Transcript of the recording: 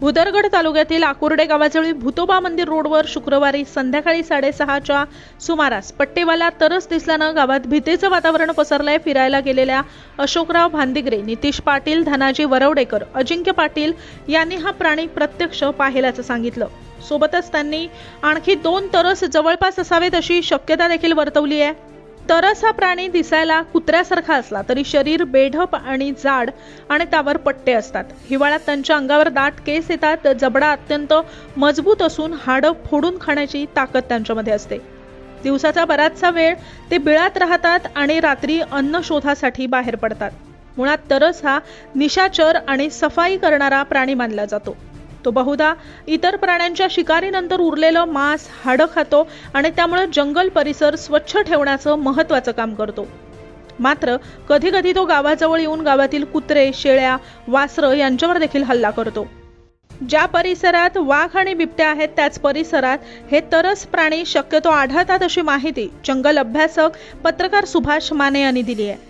भुदरगड तालुक्यातील आकुर्डे गावाजवळील भुतोबा मंदिर रोडवर शुक्रवारी संध्याकाळी साडेसहाच्या सुमारास पट्टेवाला तरस दिसल्यानं गावात भीतीचं वातावरण पसरलंय. फिरायला गेलेल्या अशोकराव भांदिगरे नितीश पाटील धनाजी वरवडेकर अजिंक्य पाटील यांनी हा प्राणी प्रत्यक्ष पाहिल्याचं सांगितलं. सोबतच त्यांनी आणखी दोन तरस जवळपास असावेत अशी शक्यता देखील वर्तवली आहे. तरस हा प्राणी दिसायला कुत्र्यासारखा असला तरी शरीर बेढप आणि जाड आणि त्यावर पट्टे असतात. हिवाळ्यात त्यांच्या अंगावर दाट केस येतात जबडा अत्यंत मजबूत असून हाडं फोडून खाण्याची ताकद त्यांच्यामध्ये असते. दिवसाचा बराचसा वेळ ते बिळात राहतात आणि रात्री अन्न शोधासाठी बाहेर पडतात. मुळात तरस हा निशाचर आणि सफाई करणारा प्राणी मानला जातो. तो बहुधा इतर प्राण्यांच्या शिकारीनंतर उरलेलं मांस हाडं खातो आणि त्यामुळे जंगल परिसर स्वच्छ ठेवण्याचं महत्त्वाचं काम करतो. मात्र कधी कधी तो गावाजवळ येऊन गावातील कुत्रे शेळ्या वासरं यांच्यावर देखील हल्ला करतो. ज्या परिसरात वाघ आणि बिबट्या आहेत त्याच परिसरात हे तरस प्राणी शक्यतो आढळतात अशी माहिती जंगल अभ्यासक पत्रकार सुभाष माने यांनी दिली आहे.